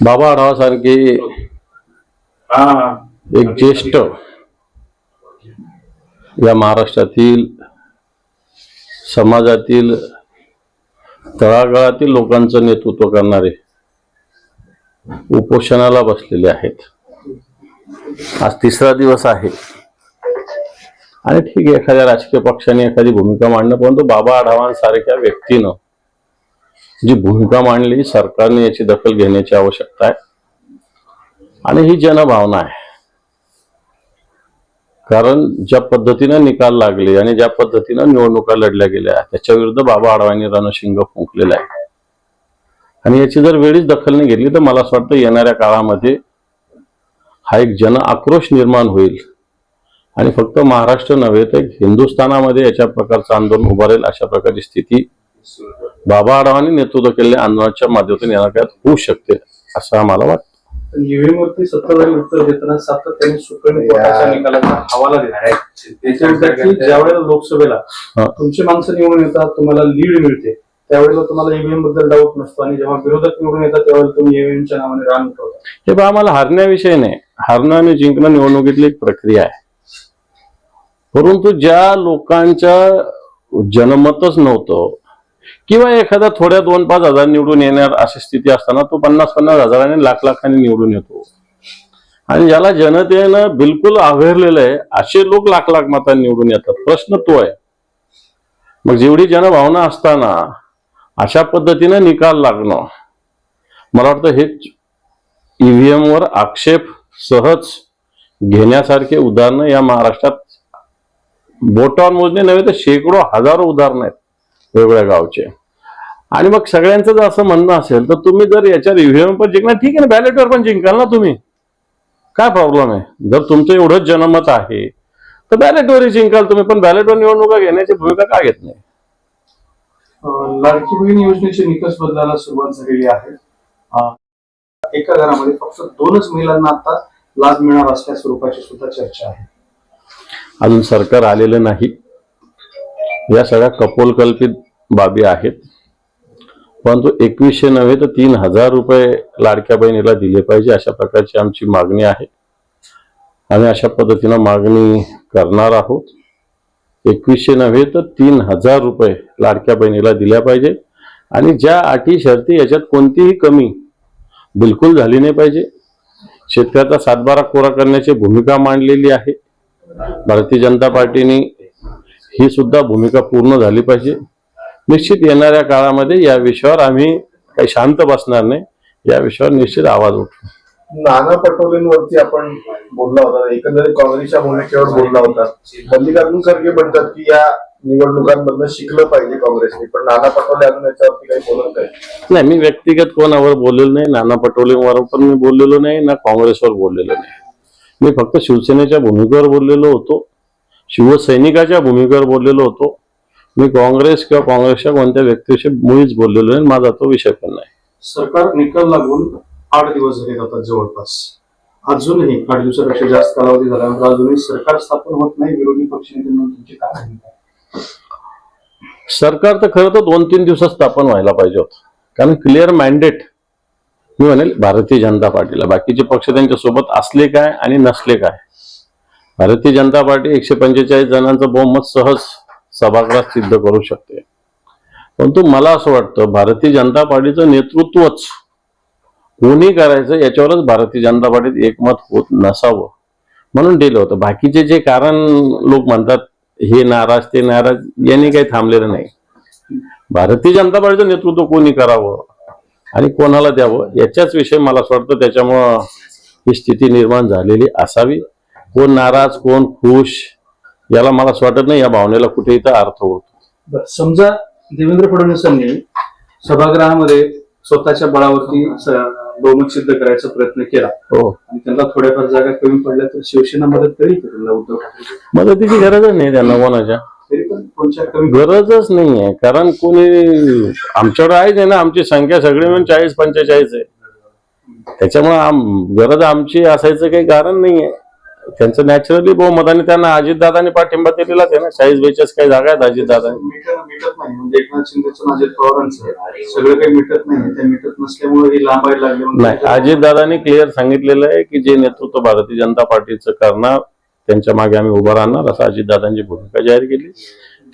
बाबा आढावा सारखे हा. एक ज्येष्ठ या महाराष्ट्रातील समाजातील तळागाळातील लोकांचं नेतृत्व करणारे उपोषणाला बसलेले आहेत. आज तिसरा दिवस आहे. आणि ठीक आहे एखाद्या राजकीय पक्षाने एखादी भूमिका मांडणं परंतु बाबा आढावांसारख्या व्यक्तीनं जी भूमिका मांडली सरकारने याची दखल घेण्याची आवश्यकता आहे. आणि ही जनभावना आहे. कारण ज्या पद्धतीनं निकाल लागले आणि ज्या पद्धतीनं निवडणुका लढल्या गेल्या त्याच्या विरुद्ध बाबा आढावांनी रणशिंग फुंकलेलं आहे आणि याची जर वेळीच दखल नाही घेतली तर मला असं वाटतं येणाऱ्या काळामध्ये हा एक जन आक्रोश निर्माण होईल. आणि फक्त महाराष्ट्र नव्हे तर हिंदुस्थानामध्ये याच्या प्रकारचं आंदोलन उभारेल अशा प्रकारची स्थिती बाबा आढावांनी नेतृत्व केलेल्या आंदोलनाच्या माध्यमातून येणार काळात होऊ शकते असं आम्हाला वाटतं. सत्ताधारी उत्तर देताना सातत्याने सुप्रीम कोर्टाच्या निकालाचा हवाला देणार आहे त्याच्या विरुद्ध की ज्या वेळेला लोकसभेला हा. तुमची माणसं निवडून येतात तुम्हाला लीड मिळते त्यावेळेला तुम्हाला ईव्हीएमबद्दल डाऊट नसतो आणि जेव्हा विरोधक निवडून येतात त्यावेळेला तुम्ही ईव्हीएमच्या नावाने रान उठवता. हे बा आम्हाला हरण्याविषयी नाही. हरणं आणि जिंकणं निवडणुकीतली एक प्रक्रिया आहे. परंतु ज्या लोकांच्या जनमतच नव्हतं किंवा एखादा थोड्या दोन पाच हजार निवडून येणार अशी स्थिती असताना तो पन्नास पन्नास हजाराने लाख लाखाने निवडून येतो. आणि ज्याला जनतेनं बिलकुल आव्हेरलेलं आहे असे लोक लाख लाख मतांनी निवडून येतात. प्रश्न तो आहे. मग जेवढी जनभावना असताना अशा पद्धतीनं निकाल लागणं मला वाटतं हे ईव्हीएम वर आक्षेप सहज घेण्यासारखे उदाहरणं या महाराष्ट्रात बोटावर मोजणे नव्हे तर शेकडो हजारो उदाहरणं आहेत. वेगवेगळ्या गावचे. आणि मग सगळ्यांचं जर असं म्हणणं असेल तर तुम्ही जर याच्यावर ईव्हीएम पण जिंकणार ठीक आहे ना बॅलेटवर पण जिंकाल ना तुम्ही. काय प्रॉब्लेम आहे? जर तुमचं एवढंच जनमत आहे तर बॅलेटवरही जिंकाल तुम्ही पण बॅलेटवर निवडणुका घेण्याची भूमिका का घेत नाही? लाडकी बहीण योजनेचे निकष बदलायला सुरुवात झालेली आहे. एका घरामध्ये फक्त दोनच महिलांना आता लाभ मिळणार असल्या स्वरूपाची सुद्धा चर्चा आहे. अजून सरकार आलेलं नाही. या सगळ्या कपोलकल्पित बाबी आहेत. परंतु एकवीसशे नव्हे तर तीन हजार रुपये लाडक्या बहिणीला दिले पाहिजे अशा प्रकारची आमची मागणी आहे. आम्ही अशा पद्धतीनं मागणी करणार आहोत. एकवीसशे नव्हे तर तीन हजार रुपये लाडक्या बहिणीला दिल्या पाहिजे. आणि ज्या अटी शर्ती याच्यात कोणतीही कमी बिलकुल झाली नाही पाहिजे. शेतकऱ्याचा सातबारा कोरा करण्याची भूमिका मांडलेली आहे. भारतीय जनता पार्टीने ही सुद्धा भूमिका पूर्ण झाली पाहिजे. निश्चित येणाऱ्या काळामध्ये या विषयावर आम्ही काही शांत बसणार नाही. या विषयावर निश्चित आवाज उठवू नाना पटोलेंवरती आपण बोलला होता. एकंदरीत काँग्रेसच्या भूमिकेवर बोलला होता. मल्लिकार्जुन खरगे म्हणतात की या निवडणुकांमधनं शिकलं पाहिजे काँग्रेसने पण नाना पटोले अजून याच्यावरती काही बोलत नाही नाही मी व्यक्तिगत कोणावर बोललेलो नाही नाना पटोलेंवर पण मी बोललेलो नाही ना काँग्रेसवर बोललेलो नाही. मी फक्त शिवसेनेच्या भूमिकेवर बोललेलो होतो. शिवसैनिकाच्या भूमिकेवर बोललेलो होतो. मी काँग्रेस किंवा काँग्रेसच्या कोणत्या व्यक्तीशी मुळीच बोललेलो नाही माझा तो विषय पण नाही. सरकार निकाल लागून आठ दिवस झाले जातात जवळपास. अजूनही आठ दिवसापेक्षा जास्त कालावधी झाल्यानंतर अजूनही सरकार स्थापन होत नाही विरोधी पक्षनेते म्हणून तुमची काय भूमिका आहे? सरकार तर खरं तर दोन तीन दिवसात स्थापन व्हायला पाहिजे होतं. कारण क्लिअर मॅन्डेट मी म्हणेल भारतीय जनता पार्टीला. बाकीचे पक्ष त्यांच्यासोबत असले काय आणि नसले काय. भारतीय जनता पार्टी एकशे पंचेचाळीस जणांचं बहुमत सहज सभागृहात सिद्ध करू शकते. परंतु मला असं वाटतं भारतीय जनता पार्टीचं नेतृत्वच कोणी करायचं याच्यावरच भारतीय जनता पार्टीत एकमत होत नसावं. म्हणून दिलं होतं. बाकीचे जे कारण लोक म्हणतात हे नाराज ते नाराज यांनी काही थांबलेलं नाही. भारतीय जनता पार्टीचं नेतृत्व कोणी करावं आणि कोणाला द्यावं याच्याच विषयी मला असं वाटतं त्याच्यामुळं ही स्थिती निर्माण झालेली असावी. कोण नाराज कोण खुश याला मला असं वाटत नाही या भावनेला कुठेही तर अर्थ होतो. समजा देवेंद्र फडणवीसांनी सभागृहामध्ये स्वतःच्या बळावरती बहुमत सिद्ध करायचा प्रयत्न केला. हो. आणि त्यांना थोड्याफार जागा कमी पडल्या तर शिवसेना मदत करेल त्यांना उद्धव ठाकरे? मदतीची गरजच नाही त्यांना कोणाच्या? गरजच नाही आहे कारण कोणी आमच्याकडे आहेच आहे ना आमची संख्या सगळी मिळून चाळीस पंचेचाळीस आहे. त्याच्यामुळे गरज आमची असायचं काही कारण नाही आहे. त्यांचं नॅचरली बहुमताने त्यांना अजितदादांनी पाठिंबा दिलेलाच आहे ना. चाळीस बेचाळीस काही जागा आहेत अजितदादांनी. मिटत नाही. म्हणजे एकनाथ शिंदेचं आणि अजित पवारांचं सगळं काही मिटत नाही. ते मिटत नसल्यामुळे हे लांबायला लागले म्हणून नाही अजितदादांनी क्लिअर सांगितलेलं आहे की जे नेतृत्व भारतीय जनता पार्टीचं करणार त्यांच्या मागे आम्ही उभं राहणार असं अजितदादांची भूमिका जाहीर केली.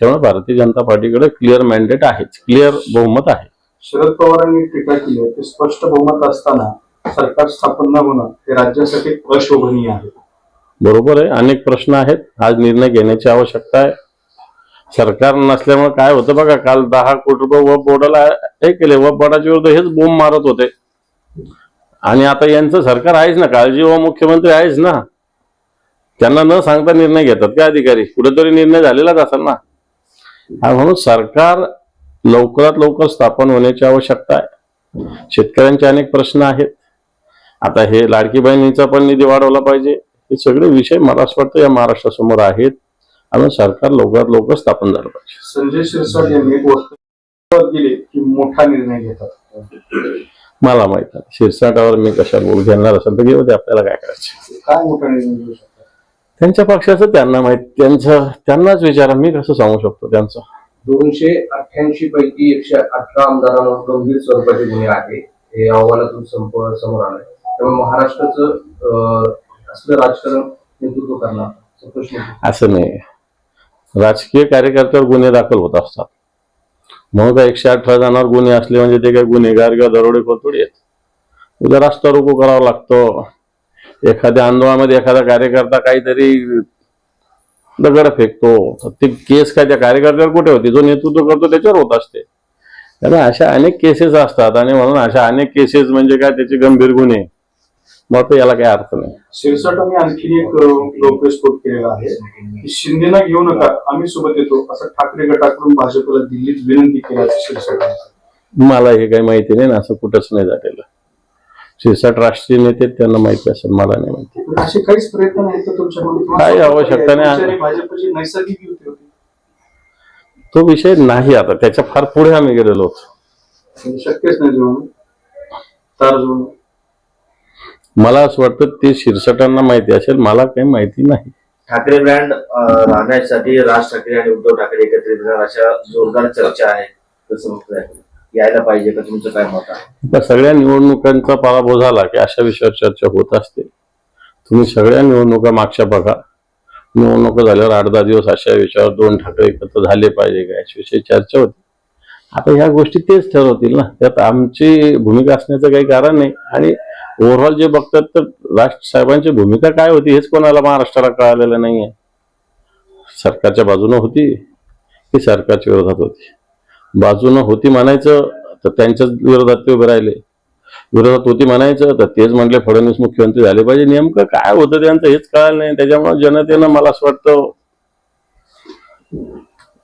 त्यामुळे भारतीय जनता पार्टीकडे क्लिअर मॅन्डेट आहेच. क्लिअर बहुमत आहे. शरद पवारांनी टीका केली आहे की स्पष्ट बहुमत असताना सरकार स्थापन न होणं हे राज्यासाठी अशोभनीय आहे. बरोबर आहे. अनेक प्रश्न आहेत. आज निर्णय घेण्याची आवश्यकता आहे. सरकार नसल्यामुळे काय होतं बघा काल दहा कोटी रुपये वप बोर्डाला हे केले. वप बोर्डाच्या विरुद्ध हेच बोंब मारत होते. आणि आता यांचं सरकार आहेच ना. काळजी व मुख्यमंत्री आहेच ना. त्यांना न सांगता निर्णय घेतात का अधिकारी? कुठेतरी निर्णय झालेलाच असेल ना. म्हणून सरकार लवकरात लवकर स्थापन होण्याची आवश्यकता आहे. शेतकऱ्यांचे अनेक प्रश्न आहेत. आता हे लाडकी बहिणीचा पण निधी वाढवला पाहिजे. हे सगळे विषय मला असं वाटतं या महाराष्ट्रासमोर आहेत. आणि सरकार लवकरात लवकर स्थापन झालं पाहिजे. संजय शिरसाट यांनी एक वक्तव्य दिले की मोठा निर्णय घेतात. मला माहीत नाही. शिरसाटावर मी कशाला बोल घेणार असेल तर घेऊ दे आपल्याला काय करायचं? काय मोठा निर्णय घेऊ शकतात? त्यांच्या पक्षाचं त्यांना माहीत त्यांचं त्यांनाच विचारा मी कसं सांगू शकतो त्यांचं? दोनशे अठ्ठ्याऐंशी पैकी एकशे अठरा आमदारांवर गंभीर स्वरूपाचे गुन्हे आहे हे अहवालातून संपूर्ण समोर आलंय. त्यामुळे महाराष्ट्राचं राजकारण नेतृत्व करणार प्रश्न असं नाही. राजकीय कार्यकर्त्यावर गुन्हे दाखल होत असतात. मग काय एकशे अठरा जणांवर गुन्हे असले म्हणजे ते काही गुन्हेगार किंवा दरोडेखोर थोडी आहेत? उद्या रास्ता रोको करावा लागतो. एखाद्या आंदोलनामध्ये एखादा कार्यकर्ता काहीतरी दगड फेकतो. तर ते केस काय त्या कार्यकर्त्यावर कुठे होती? जो नेतृत्व करतो त्याच्यावर होत असते. त्यामुळे अशा अनेक केसेस असतात आणि म्हणून अशा अनेक केसेस म्हणजे काय? त्याचे गंभीर गुन्हे. मग तर याला काही अर्थ नाही. शिरसाटांनी आणखी एक लोकस्फोट केलेला आहे. की शिंदेना घेऊ नका आम्ही सोबत येतो. असं ठाकरे गटाकडून भाजपला दिल्लीत विनंती केल्याचं शिरसाट. मला हे काही माहिती नाही ना असं कुठंच नाही झालेलं. शिरसाट राष्ट्रीय नेते त्यांना माहिती असेल मला नाही माहिती. असे काहीच प्रयत्न नाहीत तुमच्याकडून काही आवश्यकता नाही. भाजपची नैसर्गिक युती होती. तो विषय नाही आता त्याच्या फार पुढे आम्ही गेलेलो होतो. शक्यच नाही जुळवणं तार जुळवणं मला असं वाटतं ते शिरसाटांना माहिती असेल मला काही माहिती नाही. ठाकरे ब्रँड राहण्यासाठी राज ठाकरे आणि उद्धव ठाकरे एकत्रित येणार अशा जोरदार चर्चा आहे बघताय यायला पाहिजे का? तुमचं काय मत आहे? सगळ्या निवडणुकांचा पराभव झाला की अशा विषयावर चर्चा होत असते. तुम्ही सगळ्या निवडणुका मागच्या बघा. निवडणुका झाल्यावर आठ दहा दिवस अशा विषयावर दोन ठाकरे एकत्र झाले पाहिजे का? याच्याविषयी चर्चा होती. आता ह्या गोष्टी तेच ठरवतील ना. त्यात आमची भूमिका असण्याचं काही कारण नाही. आणि ओव्हरऑल जे बघतात तर राज साहेबांची भूमिका काय होती हेच कोणाला महाराष्ट्राला कळालेलं नाहीये. सरकारच्या बाजूनं होती की सरकारच्या विरोधात होती. बाजूनं होती म्हणायचं तर त्यांच्याच विरोधात ते उभे राहिले. विरोधात होती म्हणायचं तर तेच म्हटले फडणवीस मुख्यमंत्री झाले पाहिजे. नेमकं काय होतं त्यांचं हेच कळालं नाही. त्याच्यामुळे जनतेनं मला असं वाटतं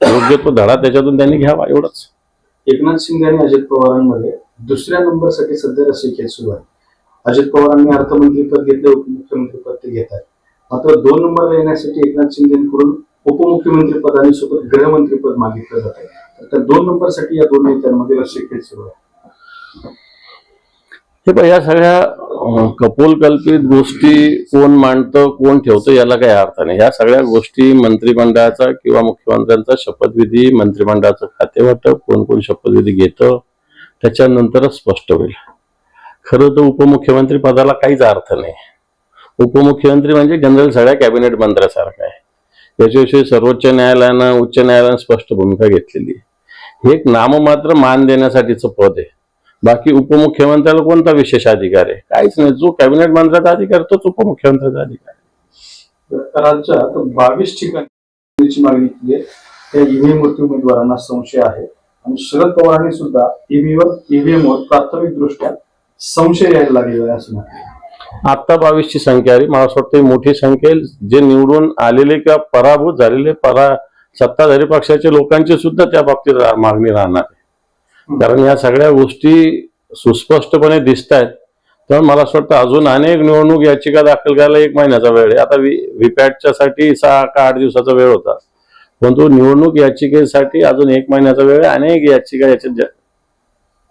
योग्य तो धडा त्याच्यातून त्यांनी घ्यावा एवढंच. एकनाथ शिंदे आणि अजित पवारांमध्ये दुसऱ्या नंबरसाठी सध्या रस्सीखेच सुरू आहे अजित पवारांनी अर्थमंत्री पद घेतले उपमुख्यमंत्री पद ते घेत आहेत मात्र दोन नंबरला येण्यासाठी एकनाथ शिंदेकडून उपमुख्यमंत्री पद आणि सोबत गृहमंत्री पद मागितलं जात आहे. तर त्या दोन नंबरसाठी या दोन नेत्यांमध्ये रस्सीखेच सुरू आहे हे पण या सगळ्या कपोलकल्पित गोष्टी कोण मांडतं कोण ठेवतं याला काही अर्थ नाही. या सगळ्या गोष्टी मंत्रिमंडळाचा किंवा मुख्यमंत्र्यांचा शपथविधी मंत्रिमंडळाचं खाते वाटप कोण कोण शपथविधी घेतं त्याच्यानंतरच स्पष्ट होईल. खरं तर उपमुख्यमंत्री पदाला काहीच अर्थ नाही. उपमुख्यमंत्री म्हणजे जनरल सगळ्या कॅबिनेट मंत्र्यासारखा आहे. याच्याविषयी सर्वोच्च न्यायालयानं उच्च न्यायालयानं स्पष्ट भूमिका घेतलेली आहे. हे एक नाममात्र मान देण्यासाठीचं पद आहे. बाकी उपमुख्यमंत्र्याला कोणता विशेष अधिकार आहे? काहीच नाही. जो कॅबिनेट मंत्र्याचा अधिकार तोच उपमुख्यमंत्र्याचा अधिकार आहे. राज्यात बावीस ठिकाणी मागणी केली आहे. त्या ईव्हीएम वरती उमेदवारांना संशय आहे. आणि शरद पवारांनी सुद्धा ईव्हीएम ईव्हीएमवर प्राथमिकदृष्ट्या प्राथमिक दृष्ट्या संशय यायला लागलेला आहे असं आता बावीसची संख्या आली. मला असं वाटतं ही मोठी संख्या आहे जे निवडून आलेले किंवा पराभूत झालेले परा सत्ताधारी पक्षाच्या लोकांची सुद्धा त्या बाबतीत रा- मागणी राहणार आहे. कारण या सगळ्या गोष्टी सुस्पष्टपणे दिसत आहेत तर मला असं वाटतं अजून अनेक निवडणूक याचिका दाखल करायला एक महिन्याचा वेळ आहे. आता व्ही व्हीपॅटच्या साठी सहा का आठ दिवसाचा वेळ होता. परंतु निवडणूक याचिकेसाठी अजून एक महिन्याचा वेळ आहे. अनेक याचिका याच्यात जा-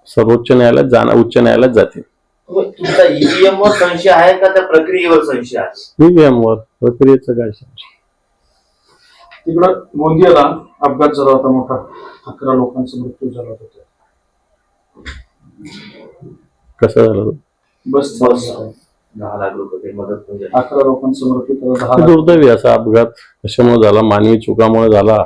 सर्वोच्च न्यायालयात जाणार उच्च न्यायालयात जातील तुमचा ईव्हीएम वर संशय आहे का त्या प्रक्रियेवर संशय आहे? ईव्हीएम वर प्रक्रियेचं काय सांगू तिकडं गोंदियाला अपघात झाला होता मोठा. अकरा लोकांचा मृत्यू झाला होता. कसं झालं? बस बस. दहा लाख रुपये मदत म्हणजे अकरा लोकांचा मृत्यू दहा लाख. दुर्दैवी असा अपघात कशामुळे झाला? मानवी चुकामुळे झाला?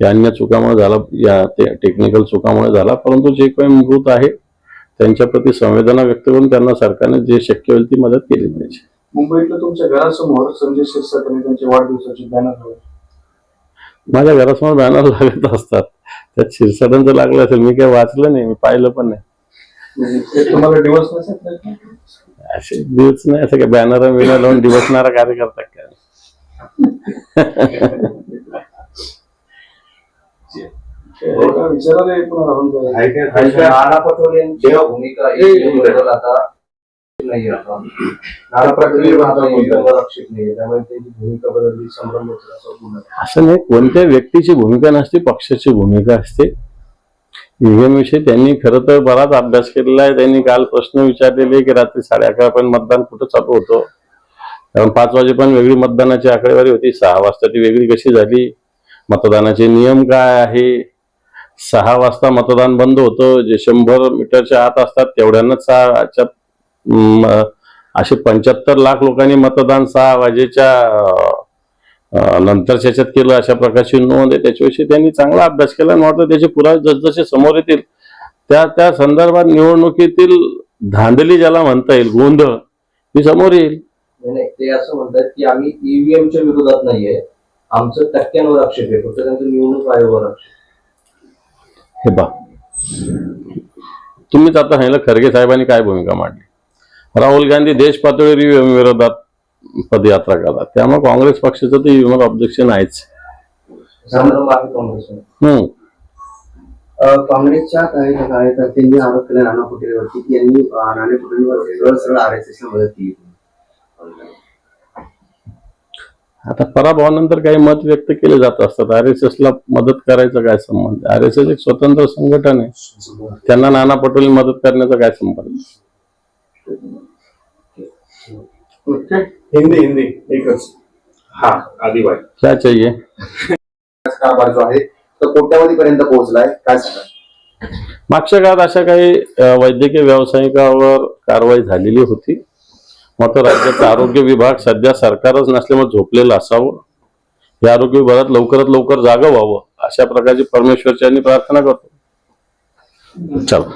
की अन्य चुकामुळे झाला या टेक्निकल चुकामुळे झाला परंतु जे काही मृत आहे त्यांच्या प्रती संवेदना व्यक्त करून त्यांना सरकारने जे शक्य होईल ती मदत केली पाहिजे. मुंबईतल्या तुमच्या घरासमोर संजय शिरसाट आणि त्यांच्या वाढदिवसाची बॅनर लावली. माझ्या घरासमोर बॅनर लागत असतात. त्यात शिरसाटांचं लागलं असेल मी काही वाचलं नाही मी पाहिलं पण नाही. म्हणजे ते तुम्हाला डिवोर्स? असे दिवस नाही असं काय बॅनर बिनर लावून दिवसणारा कार्यकर्ता काय? नाना पटोले भूमिका आता आता. नाना पटोले त्यामुळे त्यांची भूमिका बदलली संभ्रम होतो असं बोलणं आहे. असं नाही कोणत्या व्यक्तीची भूमिका नसते पक्षाची भूमिका असते. ईव्हीएम विषयी त्यांनी खरं तर बराच अभ्यास केलेला आहे. त्यांनी काल प्रश्न विचारलेले की रात्री साडे अकरा पर्यंत मतदान कुठं चालू होतं? कारण पाच वाजेपर्यंत वेगळी मतदानाची आकडेवारी होती. सहा वाजता ती वेगळी कशी झाली? मतदानाचे नियम काय आहे? सहा वाजता मतदान बंद होतं. जे शंभर मीटरच्या आत असतात तेवढ्यांनाच सहाच्या असे पंच्याहत्तर लाख लोकांनी मतदान सहा वाजेच्या नंतरच्या याच्यात केलं अशा प्रकारची नोंद आहे. त्याच्याविषयी त्यांनी चांगला अभ्यास केला आणि वाटतं त्याचे पुरावे जसजसे समोर येतील त्या त्या संदर्भात निवडणुकीतील धांदली ज्याला म्हणता येईल गोंधळ ही समोर येईल. नाही ते असं म्हणतात की आम्ही ईव्हीएमच्या विरोधात नाहीये. आमचं टक्क्यांवर आक्षेप आहे. फक्त त्यांचं निवडणूक आयोगावर आक्षेप हे पा तुम्हीच आता सांगितलं खरगे साहेबांनी काय भूमिका मांडली? राहुल गांधी देश पातळीवर विरोधात पदयात्रा करतात. त्यामुळे काँग्रेस पक्षाचं ते ईव्हीएमवर ऑब्जेक्शन आहेच. हम्म. काँग्रेसच्या काही कार्यकर्त्यांनी आरोप केला नाना पटेलवरती. की यांनी नाना पटेलवर सरळ सरळ आर एस एसला मदत केली. आता पराभवानंतर काही मत व्यक्त केले जात असतात. आर एस ला मदत करायचा काय संबंध? आर एस एस एक स्वतंत्र संघटन आहे. त्यांना नाना पटोले मदत करण्याचा काय संबंध? ओके. हिंदी हिंदी एकच. हा क्या चाहिए? कारभार जो आहे तो कोट्यावधी पर्यंत पोहोचलाय. काय सांगा मागच्या काळात अशा काही वैद्यकीय व्यावसायिकावर कारवाई झालेली होती. मात्र राज्याचा आरोग्य विभाग सध्या सरकारच नसल्यामुळे झोपलेलं असावं. या आरोग्य विभागात लवकरात लवकर जागा व्हावं अशा प्रकारची परमेश्वरची प्रार्थना करतो. चला.